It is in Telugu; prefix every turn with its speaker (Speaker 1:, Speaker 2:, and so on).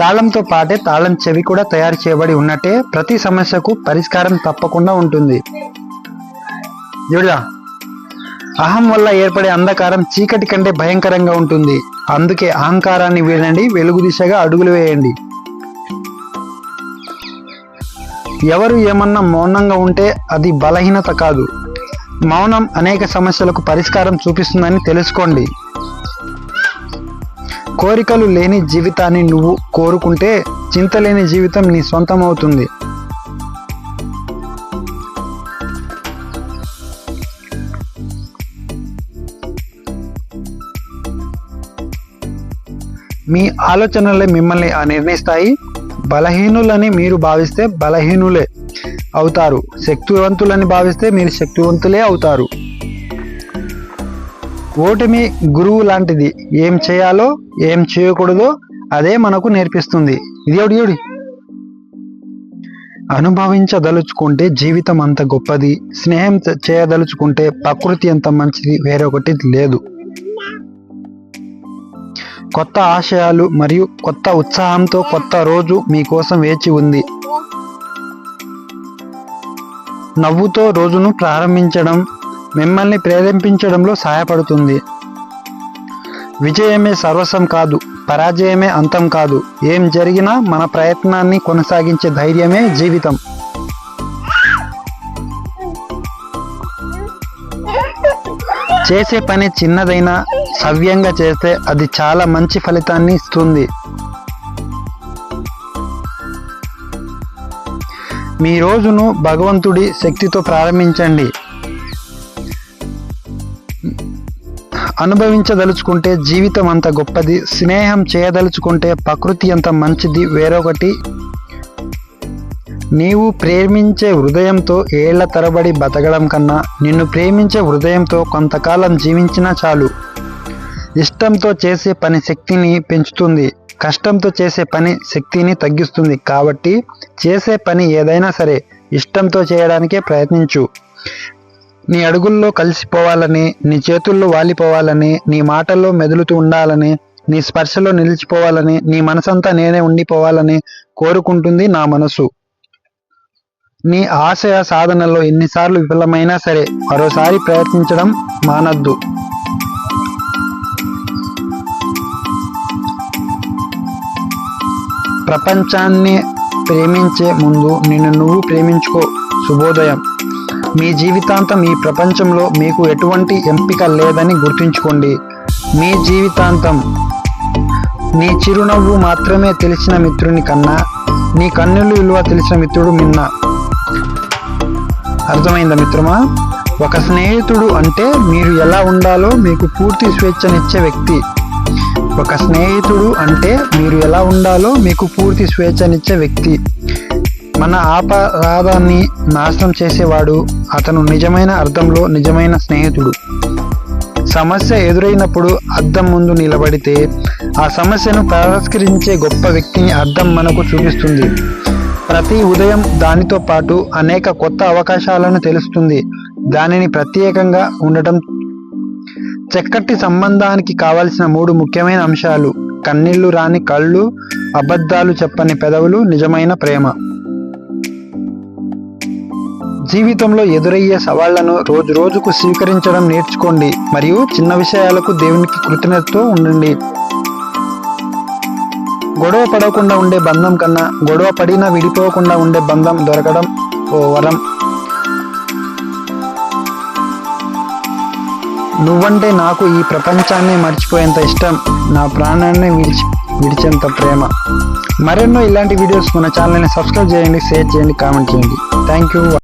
Speaker 1: తాళంతో పాటే తాళం చెవి కూడా తయారు చేయబడి ఉన్నట్టే ప్రతి సమస్యకు పరిష్కారం తప్పకుండా ఉంటుంది. చూడరా అహం వల్ల ఏర్పడే అంధకారం చీకటి కంటే భయంకరంగా ఉంటుంది. అందుకే అహంకారాన్ని వీడండి వెలుగు దిశగా అడుగులు వేయండి. ఎవరు ఏమన్నా మౌనంగా ఉంటే అది బలహీనత కాదు. మౌనం అనేక సమస్యలకు పరిష్కారం చూపిస్తుందని తెలుసుకోండి. కోరికలు లేని జీవితాన్ని నువ్వు కోరుకుంటే చింత లేని జీవితం నీ సొంతం అవుతుంది మీ ఆలోచనలే మిమ్మల్ని ఆ నిర్ణయిస్తాయి బలహీనులని మీరు భావిస్తే బలహీనులే అవుతారు. శక్తివంతులని భావిస్తే మీరు శక్తివంతులే అవుతారు. ఓటమి గురువు లాంటిది. ఏం చేయాలో ఏం చేయకూడదో అదే మనకు నేర్పిస్తుంది. ఇది ఎవడి ఎవడి అనుభవించదలుచుకుంటే జీవితం అంత గొప్పది. స్నేహం చేయదలుచుకుంటే ప్రకృతి ఎంత మంచిది. వేరొకటి లేదు. కొత్త ఆశయాలు మరియు కొత్త ఉత్సాహంతో కొత్త రోజు మీకోసం వేచి ఉంది. నవ్వుతో రోజును ప్రారంభించడం మిమ్మల్ని ప్రేరేపించడంలో సహాయపడుతుంది. విజయమే సర్వస్వం కాదు పరాజయమే అంతం కాదు. ఏం జరిగినా మన ప్రయత్నాన్ని కొనసాగించే ధైర్యమే జీవితం. చేసే పని చిన్నదైనా సవ్యంగా చేస్తే అది చాలా మంచి ఫలితాన్ని ఇస్తుంది. మీ రోజును భగవంతుడి శక్తితో ప్రారంభించండి. అనుభవించదలుచుకుంటే జీవితం అంత గొప్పది స్నేహం చేయదలుచుకుంటే ప్రకృతి అంత మంచిది వేరొకటి నీవు ప్రేమించే హృదయంతో ఏళ్ళ తరబడి బతకడం కన్నా నిన్ను ప్రేమించే హృదయంతో కొంతకాలం జీవించినా చాలు. ఇష్టంతో చేసే పని శక్తిని పెంచుతుంది కష్టంతో చేసే పని శక్తిని తగ్గిస్తుంది కాబట్టి చేసే పని ఏదైనా సరే ఇష్టంతో చేయడానికే ప్రయత్నించు. నీ అడుగుల్లో కలిసిపోవాలని నీ చేతుల్లో వాలిపోవాలని నీ మాటల్లో మెదులుతూ ఉండాలని నీ స్పర్శలో నిలిచిపోవాలని నీ మనసంతా నేనే ఉండిపోవాలని కోరుకుంటుంది నా మనసు. నీ ఆశయ సాధనలో ఎన్నిసార్లు విఫలమైనా సరే మరోసారి ప్రయత్నించడం మానద్దు. ప్రపంచాన్ని ప్రేమించే ముందు నిన్ను నువ్వు ప్రేమించుకో శుభోదయం మీ జీవితాంతం ఈ ప్రపంచంలో మీకు ఎటువంటి ఎంపిక లేదని గుర్తుంచుకోండి. మీ జీవితాంతం. నీ చిరునవ్వు మాత్రమే తెలిసిన మిత్రుని కన్నా నీ కన్నులు విలువ తెలిసిన మిత్రుడు మిన్న అర్థమైందా మిత్రమా? ఒక స్నేహితుడు అంటే మీరు ఎలా ఉండాలో మీకు పూర్తి స్వేచ్ఛనిచ్చే వ్యక్తి. ఒక స్నేహితుడు అంటే మీరు ఎలా ఉండాలో మీకు పూర్తి స్వేచ్ఛనిచ్చే వ్యక్తి. మన ఆపరాధాన్ని నాశనం చేసేవాడు అతను నిజమైన అర్థంలో నిజమైన స్నేహితుడు. సమస్య ఎదురైనప్పుడు అద్దం ముందు నిలబడితే ఆ సమస్యను పరిష్కరించే గొప్ప వ్యక్తిని అద్దం మనకు చూపిస్తుంది. ప్రతి ఉదయం దానితో పాటు అనేక కొత్త అవకాశాలను తెలుస్తుంది. దానిని ప్రత్యేకంగా ఉండటం చక్కటి సంబంధానికి కావలసిన మూడు ముఖ్యమైన అంశాలు. కన్నీళ్ళు రాని కళ్ళు అబద్ధాలు చెప్పని పెదవులు నిజమైన ప్రేమ. జీవితంలో ఎదురయ్యే సవాళ్ళను రోజు రోజుకు స్వీకరించడం నేర్చుకోండి మరియు చిన్న విషయాలకు దేవునికి కృతజ్ఞతతో ఉండండి. గొడవ పడకుండా ఉండే బంధం కన్నా గొడవ పడినా విడిపోకుండా ఉండే బంధం దొరకడం ఓ వరం. నువ్వంటే నాకు ఈ ప్రపంచాన్ని మర్చిపోయేంత ఇష్టం నా ప్రాణాన్ని విడిచి విడిచేంత ప్రేమ. మరెన్నో ఇలాంటి వీడియోస్ మన ఛానల్ని సబ్స్క్రైబ్ చేయండి షేర్ చేయండి కామెంట్ చేయండి. Thank you